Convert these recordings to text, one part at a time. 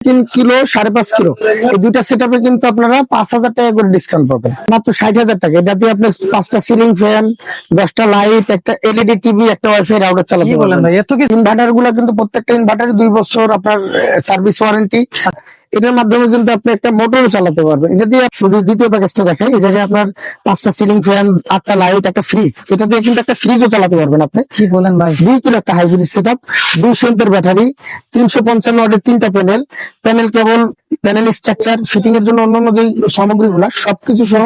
তিন কিলো সাড়ে পাঁচ কিলো। এই দুইটা সেট কিন্তু আপনারা পাঁচ হাজার টাকা করে ডিসকাউন্ট পাবেন। মাত্র ষাট হাজার টাকা। এটা দিয়ে আপনার পাঁচটা সিলিং ফ্যান দশটা লাইট একটা এলইডি টিভি একটা ওয়াইফাই রাউটার চালাতে বলেন পারবেন। ভাই? এত কিছু ইনভার্টারগুলো কিন্তু প্রত্যেকটা ইনভার্টারে দুই বছর আপনার সার্ভিস ওয়ারেন্টি এটার মাধ্যমে কিন্তু আপনি একটা মোটর চালাতে পারবেন। এটা দিয়ে শুধু দ্বিতীয় প্যাকেজটা দেখাই এই জায়গায় আপনার পাঁচটা সিলিং ফ্যান আটটা লাইট একটা ফ্রিজ এটা দিয়ে কিন্তু একটা ফ্রিজও চালাতে পারবেন আপনি। কি বলেন ভাই? দুই কিলো একটা হাইব্রিড সেট আপ দুইশো এমপের ব্যাটারি তিনশো পঞ্চান্ন ওয়াটের তিনটা panel panel cable panel structure fitting এর জন্য অন্যান্য যে সামগ্রীগুলো সবকিছু সহ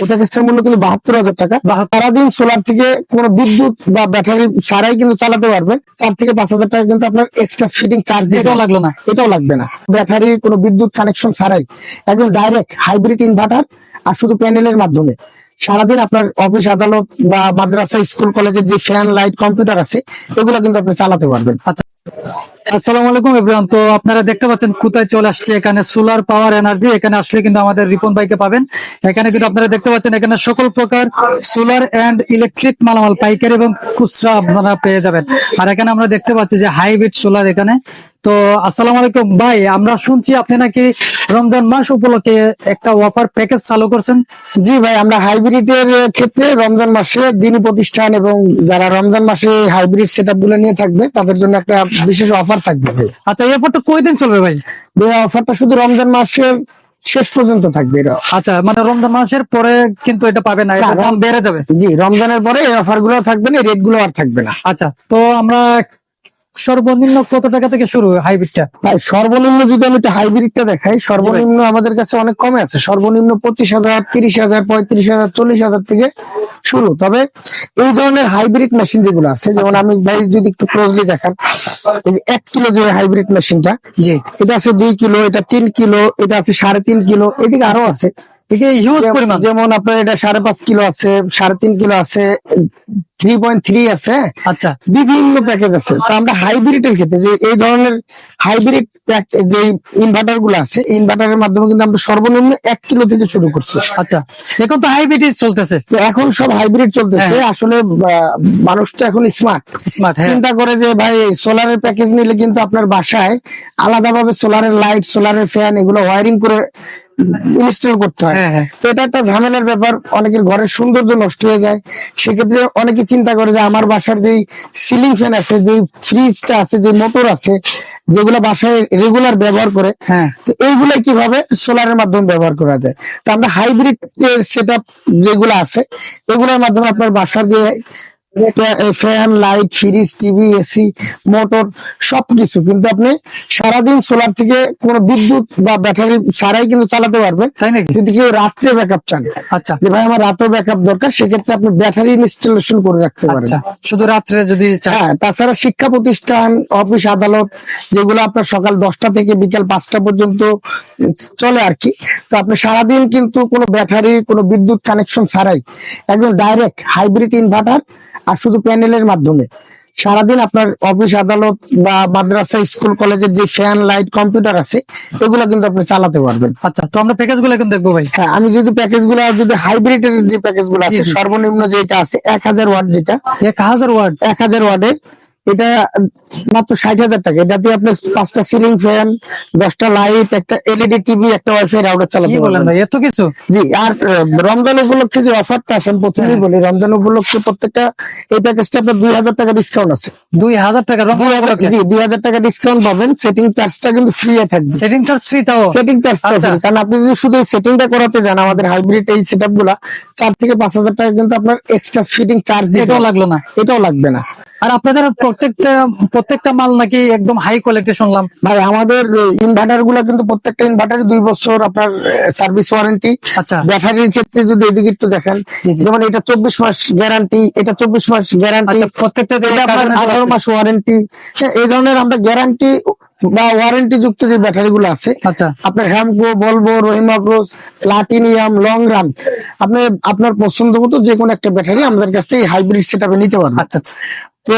এই প্যাকেজটার মূল্য কিন্তু বাহাত্তর হাজার টাকা। সারাদিন সোলার থেকে কোনো বিদ্যুৎ বা ব্যাটারি ছাড়াই কিন্তু চালাতে পারবেন। চার থেকে পাঁচ হাজার টাকা কিন্তু আপনার এক্সট্রা ফিটিং চার্জ দিতে এটাও লাগল না। এটাও লাগবে না। ব্যাটারি কোনো বিদ্যুৎ কানেকশন ছাড়াই একদম ডাইরেক্ট হাইব্রিড ইনভার্টার আর শুধু প্যানেলের মাধ্যমে। সারাদিন আপনার অফিস আদালত বা মাদ্রাসা স্কুল কলেজের যে ফ্যান লাইট কম্পিউটার আছে, এগুলো কিন্তু আপনি চালাতে পারবেন। আচ্ছা। আসসালামু আলাইকুম এভরিওয়ান। তো আপনারা দেখতে পাচ্ছেন কোথায় চলে আসছে এখানে সোলার পাওয়ার এনার্জি এখানে আসলে কিন্তু আমাদের রিপন পাবেন। এখানে কিন্তু আপনারা দেখতে পাচ্ছেন এখানে সকল প্রকার সোলার এন্ড ইলেকট্রিক মালামাল, পাইকারি এবং খুচরা আপনারা পেয়ে যাবেন। আর এখানে আমরা দেখতে পাচ্ছি যে হাইব্রিড সোলার এখানে। তো আসসালামু আলাইকুম ভাই, আমরা শুনছি আপনি নাকি রমজান মাস উপলক্ষে একটা অফার প্যাকেজ চালু করছেন। জি ভাই, আমরা হাইব্রিডের ক্ষেত্রে রমজান মাসে দিনী প্রতিষ্ঠান এবং যারা রমজান মাসে হাইব্রিড সেটগুলো নিয়ে থাকবে, তাদের জন্য একটা বিশেষ অফার থাকবে ভাই। আচ্ছা এই অফারটা কয়দিন চলবে ভাই? এই অফারটা শুধু রমজান মাসে শেষ পর্যন্ত থাকবে এটা। আচ্ছা মানে রমজান মাসের পরে কিন্তু এটা পাবে না এটা দাম বেড়ে যাবে? জি রমজানের পরে এই অফারগুলো থাকবে না রেটগুলো আর থাকবে না। আচ্ছা তো আমরা সর্বনিম্ন কত টাকা থেকে শুরু হাইব্রিডটা? সর্বনিম্ন যদি আমি একটা হাইব্রিডটা দেখাই সর্বনিম্ন আমাদের কাছে অনেক কমে আছে। সর্বনিম্ন পঁচিশ হাজার তিরিশ হাজার পঁয়ত্রিশ হাজার চল্লিশ হাজার থেকে শুরু। তবে এই ধরনের হাইব্রিড মেশিন যেগুলো আছে যেমন আমি ভাই যদি একটু ক্লোজলি দেখান এই যে এক কিলো যে হাইব্রিড মেশিনটা জি। এটা আছে দুই কিলো এটা তিন কিলো এটা আছে সাড়ে তিন কিলো এদিকে আরও আছে। যেমন আপনার এটা সাড়ে পাঁচ কিলো আছে সাড়ে তিন কিলো আছে থ্রি পয়েন্ট থ্রি আছে। আচ্ছা। বিভিন্ন প্যাকেজ আছে। তো আমরা হাইব্রিডের ক্ষেত্রে যে এই ধরনের হাইব্রিড যে ইনভার্টারগুলো আছে ইনভার্টারের মাধ্যমে কিন্তু আমরা সর্বনিম্ন এক কিলো থেকে শুরু করছি। আচ্ছা। এখন তো হাইব্রিড চলতেছে। তো এখন সব হাইব্রিড চলতেছে। হ্যাঁ। আসলে মানুষ তো এখন স্মার্ট স্মার্ট হ্যাঁ। চিন্তা করে যে ভাই সোলারের প্যাকেজ নিলে কিন্তু আপনার বাসায় আলাদাভাবে সোলারের লাইট সোলারের ফ্যান এগুলো ওয়ারিং করে ইনস্টল করতে হয়। হ্যাঁ, হ্যাঁ। তো এটা একটা ঝামেলার ব্যাপার। অনেকের ঘরের সৌন্দর্য নষ্ট হয়ে যায়। সেক্ষেত্রে অনেকে চিন্তা করে যে আমার বাসার যেই সিলিং ফ্যান আছে যেই ফ্রিজটা আছে যে মোটর আছে যেগুলো বাসায় রেগুলার ব্যবহার করে হ্যাঁ। তো এইগুলাই কীভাবে সোলারের মাধ্যমে ব্যবহার করা যায়? তো আমরা হাইব্রিড সেট আপ যেগুলো আছে এগুলোর মাধ্যমে আপনার বাসার যে fan light fridge TV AC motor সবকিছু। কিন্তু আপনি সারাদিন সোলার থেকে কোনো বিদ্যুৎ বা ব্যাটারি ছাড়াই কিন্তু চালাতে পারবেন। তাই নাকি? যদি কেউ রাত্রে ব্যাকআপ চান। আচ্ছা। যে ভাই আমার রাতেও ব্যাকআপ দরকার সেক্ষেত্রে আপনি ব্যাটারি ইনস্টলেশন করে রাখতে পারেন। আচ্ছা শুধু রাত্রে যদি হ্যাঁ তাছাড়া শিক্ষা প্রতিষ্ঠান অফিস আদালত যেগুলো আপনার সকাল দশটা থেকে বিকাল পাঁচটা পর্যন্ত চলে আর কি। তো আপনি সারাদিন কিন্তু কোনো ব্যাটারি কোনো বিদ্যুৎ কানেকশন ছাড়াই একদম ডাইরেক্ট হাইব্রিড ইনভার্টার আর শুধু প্যানেলের মাধ্যমে। সারাদিন আপনার অফিস আদালত বা মাদ্রাসা স্কুল কলেজের যে ফ্যান লাইট কম্পিউটার আছে এগুলো কিন্তু আপনি চালাতে পারবেন। আচ্ছা তো আমরা প্যাকেজগুলো এখন দেখব ভাই। হ্যাঁ আমি যদি প্যাকেজগুলো যদি হাইব্রিড এর যে প্যাকেজগুলো আছে। সর্বনিম্ন যেটা আছে এক হাজার ওয়ার্ড যেটা এক হাজার ওয়ার্ড এক হাজার ওয়াটের এটা মাত্র ষাট হাজার টাকা। এটা দিয়ে আপনি পাঁচটা সিলিং ফ্যান দশটা লাইট একটা এলইডি টিভি একটা ওয়াইফাই রাউটার চালাতে বলেন ভাই এত কিছু? জি আর রমজান উপলক্ষে যে অফারটা আছে প্রথমেই হ্যাঁ। বলি রমজান উপলক্ষে প্রত্যেকটা এই প্যাকেজটা আপনার দুই হাজার টাকা ডিসকাউন্ট আছে। দুই হাজার টাকা জি দুই হাজার টাকা ডিসকাউন্ট পাবেন সেটিং চার্জটা কিন্তু ফ্রি থাকবে। সেটিং চার্জ ফ্রি তাও? সেটিং চার্জটা আচ্ছা। কারণ আপনি যদি শুধু সেটিংটা করাতে যান আমাদের হাইব্রিড এই সেটআপগুলা চার থেকে পাঁচ হাজার টাকা কিন্তু আপনার এক্সট্রা ফিটিং চার্জ দিতে এটাও লাগল না। এটাও লাগবে না। আর আপনাদের প্রত্যেকটা প্রত্যেকটা মাল নাকি একদম হাই কোয়ালিটি শুনলাম। ভাই আমাদের ইনভার্টারগুলো কিন্তু প্রত্যেকটা ইনভার্টারে দুই বছর আপনার সার্ভিস ওয়ারেন্টি আচ্ছা। ব্যাটারির ক্ষেত্রে যদি এদিকে একটু দেখেন। যেমন এটা চব্বিশ মাস গ্যারান্টি এটা চব্বিশ মাস গ্যারান্টি আচ্ছা প্রত্যেকটা আঠারো মাস ওয়ারেন্টি এই ধরনের আমরা গ্যারান্টি বা ওয়ারেন্টি যুক্ত যে ব্যাটারি গুলো আছে আচ্ছা। আপনার হ্যামকো বলব রহিমাক্রোস প্লাটিনিয়াম লং রান আপনি আপনার পছন্দ মতো যে কোনো একটা ব্যাটারি আমাদের কাছ থেকে হাইব্রিড সেট নিতে পারবেন। আচ্ছা আচ্ছা। তো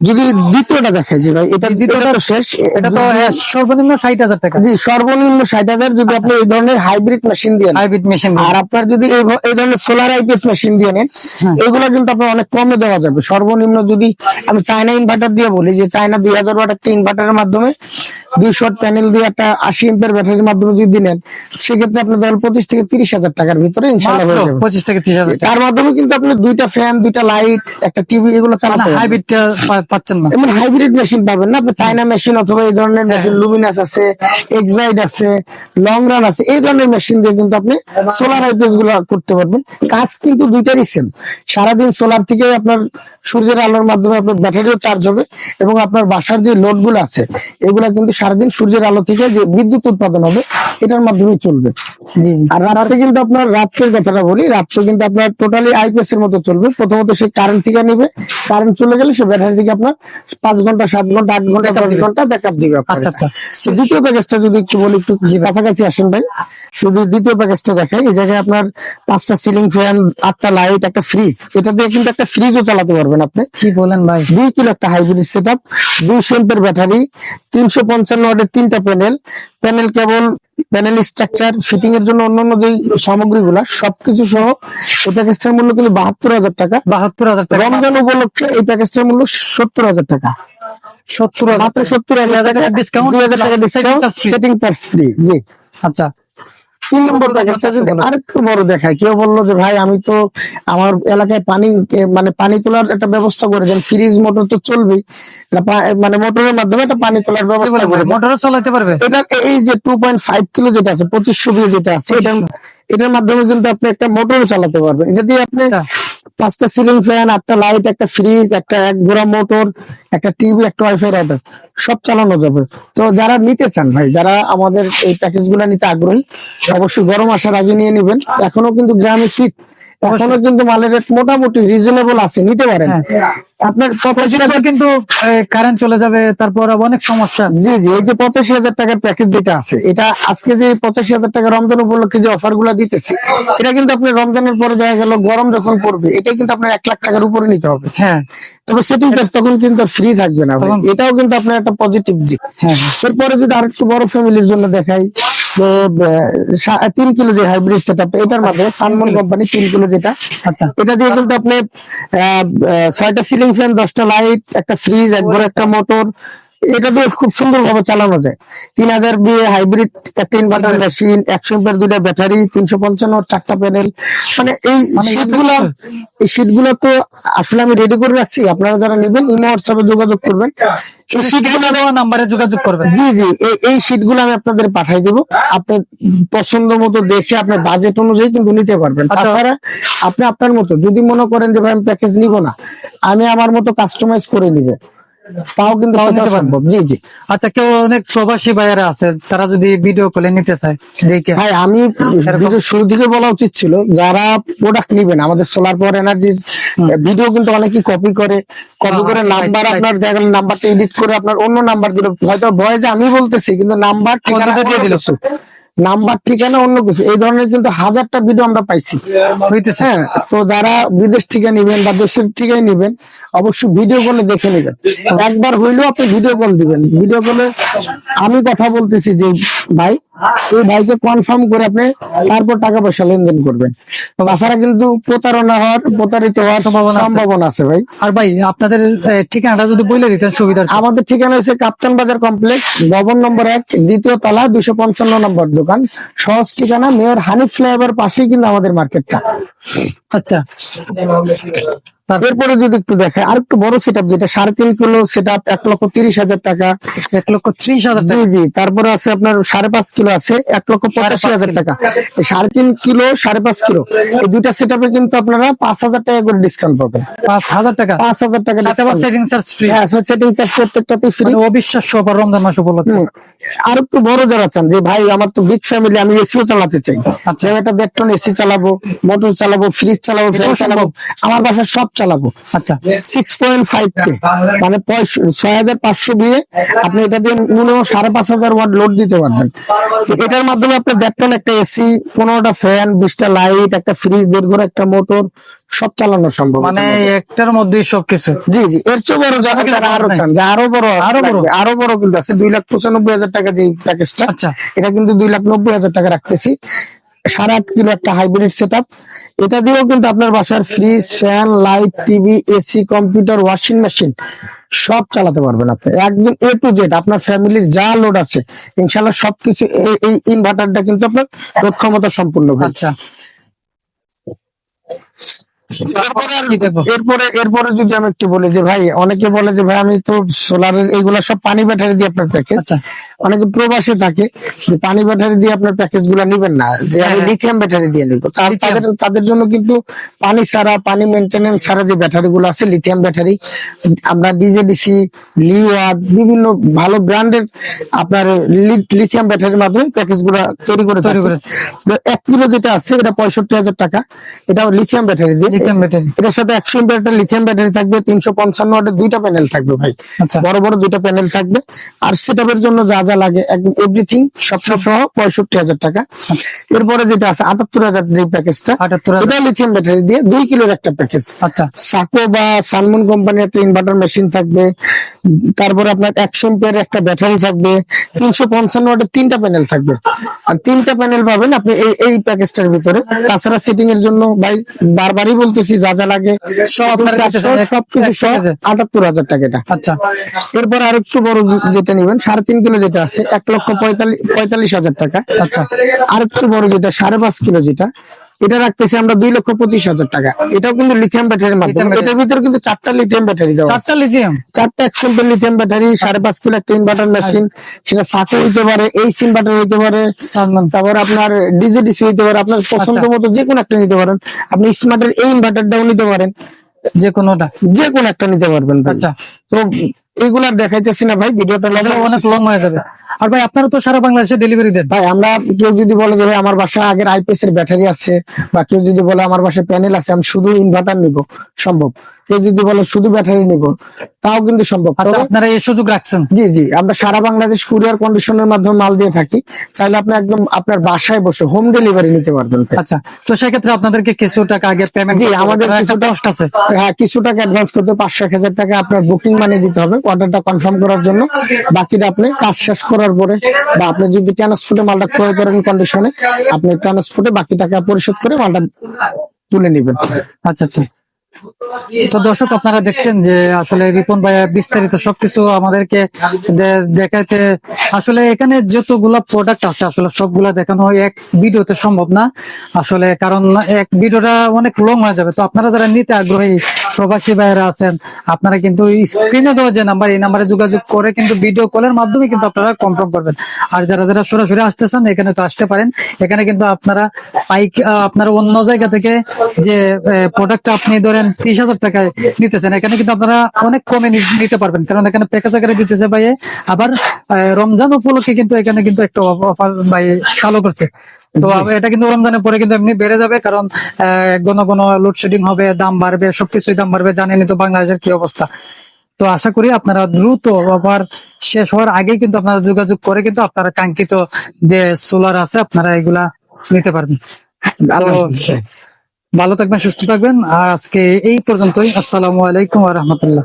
যদি দ্বিতীয়টা দেখাই যে ভাই এটা দ্বিতীয়টা- শেষ। এটা তো সর্বনিম্ন ষাট হাজার টাকা। জি সর্বনিম্ন ষাট হাজার যদি আপনি এই ধরনের হাইব্রিড মেশিন দিয়ে হাইব্রিড মেশিন আর আপনার যদি এই ধরনের সোলার আইপিএস মেশিন দিয়ে নেন হ্যাঁ। এগুলো কিন্তু আপনার অনেক কমে দেওয়া যাবে। সর্বনিম্ন যদি আমি চায়না ইনভার্টার দিয়ে বলি যে চায়না দুই হাজার ওয়াট একটা ইনভার্টারের মাধ্যমে দুই শট প্যানেল দিয়ে একটা আশি এম্পের ব্যাটারির মাধ্যমে যদি নেন সেক্ষেত্রে আপনার ধরেন পঁচিশ থেকে তিরিশ হাজার টাকার ভিতরে ইনশাল্লাহ হয়ে যাবে। পঁচিশ থেকে ত্রিশ হাজার তার মাধ্যমে কিন্তু আপনি দুইটা ফ্যান দুইটা লাইট একটা টিভি এগুলো চালাতে পারবেন। হাইব্রিডটা পাচ্ছেন না। এমন হাইব্রিড মেশিন পাবেন না আপনি চায়না মেশিন অথবা এই ধরনের মেশিন লুমিনাস আছে এক্সাইড আছে লং রান আছে এই ধরনের মেশিন দিয়ে কিন্তু আপনি সোলার আইপিএসগুলো করতে পারবেন। কাজ কিন্তু দুইটারই সেম সারাদিন সোলার থেকে আপনার সূর্যের আলোর মাধ্যমে আপনার ব্যাটারিও চার্জ হবে এবং আপনার বাসার যে লোডগুলো আছে এগুলা কিন্তু সারাদিন সূর্যের আলো থেকে যে বিদ্যুৎ উৎপাদন হবে এটার মাধ্যমে চলবে। জি আর রাতে কিন্তু আপনার রাত্রের কথাটা বলি রাত্রে কিন্তু আপনার টোটালি আইপিএস এর মতো চলবে। প্রথমত সে কারেন্ট থেকে নিবে কারেন্ট চলে গেলে সে ব্যাটারি থেকে আপনার পাঁচ ঘণ্টা সাত ঘণ্টা আট ঘণ্টা দশ। ঘণ্টা ব্যাকআপ দিবে আচ্ছা, আচ্ছা। দ্বিতীয় প্যাকেজটা যদি একটু বলি একটু কাছাকাছি আসেন ভাই। যদি দ্বিতীয় প্যাকেজটা দেখাই এই জায়গায় আপনার পাঁচটা সিলিং ফ্যান আটটা লাইট একটা ফ্রিজ এটা দিয়ে কিন্তু একটা ফ্রিজও চালাতে পারবেন আপনি। কি বলেন ভাই? দুই কিলো একটা হাইব্রিড সেট আপ দুই এম্পের ব্যাটারি তিনশো পঞ্চান্ন ওয়াটের তিনটা panel panel cable panel structure fitting এর জন্য অন্যান্য যে সামগ্রীগুলা সবকিছু সহ এই প্যাকেজটার মূল্য কিন্তু বাহাত্তর হাজার টাকা। বাহাত্তর হাজার টাকা। রমজান উপলক্ষে এই প্যাকেজটার মূল্য সত্তর হাজার টাকা। সত্তর হাজার মাত্র সত্তর হাজার টাকা ডিসকাউন্ট দুই হাজার টাকা ডিসকাউন্ট সেটিং চার্জ ফ্রি জি। আচ্ছা। তিন নম্বর প্যাকেজটা যদি আরেকটু বড় দেখায়। কেউ বলল যে ভাই আমি তো আমার এলাকায় পানি মানে পানি তোলার একটা ব্যবস্থা করে দেন। ফ্রিজ মোটর তো চলবেই। মানে মোটরের মাধ্যমে একটা পানি তোলার ব্যবস্থা করে মোটর চালাতে পারবে? এটা এই যে টু পয়েন্ট ফাইভ কিলো যেটা আছে পঁচিশশো কিলো যেটা আছে এটার এটার মাধ্যমে কিন্তু আপনি একটা মোটর চালাতে পারবেন। এটা দিয়ে আপনি আচ্ছা। পাঁচটা সিলিং ফ্যান একটা লাইট একটা ফ্রিজ একটা এক ঘোড়া মোটর একটা টিভি একটা ওয়াইফাই রাউটার সব চালানো যাবে। তো যারা নিতে চান ভাই, যারা আমাদের এই প্যাকেজগুলা নিতে আগ্রহী, অবশ্যই গরম আসার আগে নিয়ে নেবেন। এখনও কিন্তু গ্রামে শীত এখনও কিন্তু মালের রেট মোটামুটি রিজনেবল আছে নিতে পারেন। হ্যাঁ। আপনার পঁচাশি কিন্তু কারেন্ট চলে যাবে তারপর অনেক সমস্যা জি জি এই যে পঁচাশি হাজার টাকার প্যাকেজ যেটা আছে এটা আজকে যে পঁচাশি হাজার টাকা রমজান উপলক্ষে যে অফারগুলা দিতেছি এটা কিন্তু আপনি রমজানের পরে দেখা গেল গরম যখন পড়বে এটা কিন্তু আপনার এক লাখ টাকার উপরে নিতে হবে। হ্যাঁ। তবে সেটিং চার্জ তখন কিন্তু ফ্রি থাকবে না এটাও কিন্তু আপনার একটা পজিটিভ দিক। হ্যাঁ এরপরে যদি আরেকটু বড় ফ্যামিলির জন্য দেখাই তিন কিলো যে হাইব্রিড সেট এটার মাধ্যমে সানমন কোম্পানি তিন কিলো যেটা। আচ্ছা। এটা দিয়ে কিন্তু আপনি ছয়টা সিলিং ফ্যান দশটা লাইট একটা ফ্রিজ একবার একটা মোটর এটা দিয়ে খুব সুন্দর ভাবে চালানো যায়। তিন হাজার বিয়ে হাইব্রিড একটা ইনভার্টার মেশিন একশো এম্পের দুইটা ব্যাটারি তিনশো পঞ্চান্ন চারটা প্যানেল মানে এই মানে শীটগুলো এই শীটগুলো তো আসলে আমি রেডি করে রাখছি। আপনারা যারা নেবেন ইমো হোয়াটসঅ্যাপে যোগাযোগ করবেন। নাম্বারে যোগাযোগ করবেন। জি জি এই- আমি আপনাদের পাঠাই দেবো। আপনার পছন্দ মতো দেখে আপনার বাজেট অনুযায়ী কিন্তু নিতে পারবেন। আচ্ছা। তাছাড়া আপনি আপনার মতো যদি মনে করেন যে ভাই আমি প্যাকেজ নিব না আমি আমার মতো কাস্টমাইজ করে নিব। তাও কিন্তু। সম্ভব। জি জি। আচ্ছা কেউ অনেক প্রবাসী ভাইয়ারা আছে তারা যদি ভিডিও কলে নিতে চায় দেখে। ভাই আমি ভিডিও শুরু থেকে বলা উচিত ছিল যারা প্রোডাক্ট নিবেন আমাদের সোলার পাওয়ার এনার্জির ভিডিও কিন্তু অনেকেই কপি করে কপি করে হ্যাঁ, নাম্বার right, right. আপনার দেখা গেল নাম্বারটা এডিট করে আপনার অন্য নাম্বার দিল। হয়তো ভয়েসে আমি বলতেছি কিন্তু নাম্বার ঠিকানা দিয়ে দিল। নাম্বার ঠিকানা অন্য কিছু। এই ধরনের কিন্তু হাজারটা ভিডিও আমরা পাইছি। হইতেছে হ্যাঁ? তো যারা বিদেশ থেকে নিবেন বা দেশের থেকে নিবেন অবশ্যই ভিডিও কলে দেখে নেবেন। একবার হইলেও আপনি ভিডিও কল দিবেন। ভিডিও কলে আমি কথা বলতেছি যে ভাই এই ভাইকে কনফার্ম করে আপনি তারপর টাকা পয়সা লেনদেন করবেন। তাছাড়া কিন্তু প্রতারণা হওয়ার প্রতারিত হওয়ার সম্ভাবনা। সম্ভাবনা আছে ভাই। আর ভাই আপনাদের ঠিকানাটা যদি বলে দিতেন সুবিধা আমাদের ঠিকানা হচ্ছে কাপ্তান বাজার কমপ্লেক্স ভবন নম্বর এক দ্বিতীয় তলা দুইশো পঞ্চান্ন নম্বর দোকান সহজ ঠিকানা মেয়র হানিফ ফ্লাইওভার পাশেই কিন্তু আমাদের মার্কেটটা। আচ্ছা। এরপরে যদি একটু দেখে আর একটু বড় সেট যেটা সাড়ে তিন কিলো সেট আপ এক লক্ষ তিরিশ হাজার টাকা। এক লক্ষ ত্রিশ হাজার জি জি তারপরে আছে আপনার সাড়ে পাঁচ কিলো আছে এক লক্ষ পঁচাশি হাজার টাকা। সাড়ে তিন কিলো সাড়ে পাঁচ কিলো এই দুইটা সেট আপে কিন্তু আপনারা পাঁচ হাজার টাকা করে ডিসকাউন্ট পাবেন। পাঁচ হাজার টাকা? পাঁচ হাজার টাকা setting charge free setting charge প্রত্যেকটাতে ফ্রি অবিশ্বাস্য অফার রমজান মাস উপলক্ষে। আর একটু বড় যারা চান যে ভাই আমার তো বিগ ফ্যামিলি আমি এসিও চালাতে চাই। আচ্ছা। একটা দেড় টন এসি চালাবো মোটর চালাবো ফ্রিজ চালাবো ফ্যান চালাবো আমার বাসায় সব চালাবো। আচ্ছা সিক্স পয়েন্ট ফাইভ কে মানে ছয় হাজার পাঁচশো দিয়ে আপনি এটা দিয়ে মিনিমাম সাড়ে পাঁচ হাজার ওয়াট লোড দিতে পারবেন। এটার মাধ্যমে আপনার দেড় টন একটা এসি পনেরোটা ফ্যান বিশটা লাইট একটা ফ্রিজ দেড় ঘর একটা মোটর সব চালানো সম্ভব। মানে একটার মধ্যেই সবকিছু। জি জি এর চেয়ে বড় যারা আরও চান যে আরও বড় আরও বড়? আরও বড় কিন্তু আছে দুই লাখ পঁচানব্বই হাজার টাকা যে প্যাকেজটা আচ্ছা। এটা কিন্তু দুই লাখ নব্বই হাজার টাকা রাখতেছি। সাড়ে আট কিলো একটা হাইব্রিড সেট এটা দিয়েও কিন্তু আপনার বাসার fridge fan light TV AC computer washing machine সব চালাতে পারবেন আপনি। একদম এ টু জেড আপনার ফ্যামিলির যা লোড আছে ইনশাল্লাহ সবকিছু এই- ইনভার্টারটা কিন্তু আপনার লোড ক্ষমতা সম্পূর্ণ আচ্ছা। এরপরে? এরপরে যদি আমি একটু বলি যে ভাই অনেকে বলে যে ভাই আমি তো এইগুলা সব পানি ব্যাটারি দিয়ে আপনার প্যাকেজ আচ্ছা অনেকে প্রবাসে থাকে যে পানি ব্যাটারি দিয়ে আপনার প্যাকেজগুলা নিবেন না যে আমি হ্যাঁ। লিথিয়াম ব্যাটারি দিয়ে নিবো তাদের তাদের জন্য কিন্তু পানি ছাড়া পানি মেনটেনেন্স ছাড়া যে ব্যাটারি গুলো আছে লিথিয়াম ব্যাটারি আমরা ডিজেডিসি লিওয়ার্ড বিভিন্ন ভালো ব্র্যান্ডের আপনার লিথিয়াম ব্যাটারির মাধ্যমে প্যাকেজগুলা তৈরি করে তৈরি। করেছে। এক কিলো যেটা আছে এটা পঁয়ষট্টি হাজার টাকা এটা লিথিয়াম ব্যাটারি দিয়ে লিথিয়াম ব্যাটারি এটার সাথে একশো একটা লিথিয়াম ব্যাটারি থাকবে তিনশো পঞ্চান্ন ওয়াটের দুইটা প্যানেল থাকবে ভাই। আচ্ছা। বড় বড় দুইটা প্যানেল থাকবে। আর সেটআপের জন্য যা যা লাগে একদম এভরিথিং সব সহ পঁয়ষট্টি হাজার টাকা। এরপরে যেটা আছে আটাত্তর হাজার যে প্যাকেজটা। এটা লিথিয়াম ব্যাটারি দিয়ে দুই কিলোর একটা প্যাকেজ আচ্ছা। সাকো বা সানমুন কোম্পানির একটা ইনভার্টার মেশিন থাকবে। তারপরে আপনার একশো এম্পিয়ার একটা ব্যাটারি থাকবে তিনশো পঞ্চান্ন ওয়াটের তিনটা প্যানেল থাকবে। আর তিনটা প্যানেল পাবেন আপনি এই এই প্যাকেজটার ভিতরে। তাছাড়া সেটিং এর জন্য ভাই বারবারই বলতেছি যা যা লাগে সব আপনার কাছে সবকিছু আটাত্তর হাজার টাকা এটা। আচ্ছা। এরপর আরেকটু বড় যেটা নেবেন সাড়ে তিন কিলো যেটা আছে এক লক্ষ পঁয়তাল্লিশ পঁয়তাল্লিশ হাজার টাকা। আচ্ছা। আরেকটু বড় যেটা সাড়ে পাঁচ কিলো যেটা এটা রাখতেছি আমরা দুই লক্ষ পঁচিশ হাজার টাকা। এটাও কিন্তু লিথিয়াম ব্যাটারির মাধ্যমে। এটার ভিতরে কিন্তু চারটা লিথিয়াম ব্যাটারি দেওয়া। চারটা লিথিয়াম চারটা একশো লিথিয়াম ব্যাটারি সাড়ে পাঁচ কিলো একটা ইনভার্টার মেশিন সেটা সাথে হইতে পারে এই ইনভার্টার হইতে পারে। তারপর আপনার ডিজিডিসি হইতে পারে আপনার পছন্দ আচ্ছা। মতো যে কোনো একটা নিতে পারেন। আপনি স্মার্টের এই ইনভার্টারটাও নিতে পারেন। যে কোনোটা? যে কোনো একটা নিতে পারবেন আচ্ছা। তো এগুলার দেখাইতেছি না ভাই ভিডিওটা আসলে অনেক লং হয়ে যাবে। আর ভাই আপনারা তো সারা বাংলাদেশে ডেলিভারি দেন। ভাই আমরা কেউ যদি বলে যে আমার বাসায় আগের আইপিএস এর ব্যাটারি আছে বা কেউ যদি বলে আমার বাসায় প্যানেল আছে আমি শুধু ইনভার্টার নিব সম্ভব। কেউ যদি বলে শুধু ব্যাটারি নিব তাও কিন্তু সম্ভব। আচ্ছা আপনারা এই সুযোগ রাখছেন। জি জি আমরা সারা বাংলাদেশ কুরিয়ার কন্ডিশনের মাধ্যমে মাল দিয়ে থাকি। চাইলে আপনি একদম আপনার বাসায় বসে হোম ডেলিভারি নিতে পারবেন আচ্ছা তো সেক্ষেত্রে আপনাদেরকে কিছু টাকা আগে পেমেন্ট জি আমাদের কিছু কিছু কষ্ট আছে। হ্যাঁ কিছু টাকা অ্যাডভান্স করতে পাঁচশো এক হাজার টাকা আপনার বুকিং মানি দিতে হবে। অর্ডারটা কনফার্ম করার জন্য। বাকিটা আপনি কাজ শেষ করার পরে বা আপনি যদি ট্রান্সপোর্টে মালটা ক্রয় করেন কন্ডিশনে আপনি ট্রান্সপোর্টে বাকি টাকা পরিশোধ করে মালটা তুলে নেবেন। আচ্ছা আচ্ছা। তো দর্শক, আপনারা দেখছেন যে আসলে রিপন ভাইয়া বিস্তারিত সবকিছু আমাদেরকে দেখাইতে আসলে এখানে যতগুলা প্রোডাক্ট আছে, আসলে সবগুলা দেখানো হয় এক ভিডিওতে সম্ভব না। আসলে কারণ এক ভিডিওটা অনেক লং হয়ে যাবে। তো আপনারা যারা নিতে আগ্রহী প্রবাসী ভাইয়েরা আছেন আপনারা কিন্তু স্ক্রিনে দেওয়া যে নাম্বার এই নাম্বারে যোগাযোগ করে কিন্তু ভিডিও কলের মাধ্যমে কিন্তু আপনারা কনফার্ম করবেন। আর যারা যারা সরাসরি আসতেছেন এখানে তো আসতে পারেন। এখানে কিন্তু আপনারা পাইক আপনারা অন্য জায়গা থেকে যে প্রোডাক্ট আপনি ধরেন ত্রিশ হাজার টাকায় নিতেছেন এখানে কিন্তু আপনারা অনেক কমে নিতে পারবেন। কারণ এখানে প্যাকেজ আকারে দিতেছে ভাই আবার রমজান উপলক্ষে কিন্তু এখানে কিন্তু একটা অফার ভাই চালু করছে। তো এটা কিন্তু রমজানের পরে কিন্তু এমনি বেড়ে যাবে কারণ আহ, ঘন ঘন লোডশেডিং হবে দাম বাড়বে সবকিছুই দাম বাড়বে জানেনি তো বাংলাদেশের কি অবস্থা। তো আশা করি আপনারা দ্রুত আবার শেষ হওয়ার আগে কিন্তু আপনারা যোগাযোগ করে কিন্তু আপনারা কাঙ্ক্ষিত যে সোলার আছে আপনারা এগুলা নিতে পারবেন। ভালো থাকবেন সুস্থ থাকবেন। আর আজকে এই পর্যন্তই। আসসালামু আলাইকুম রহমতুল্লাহ।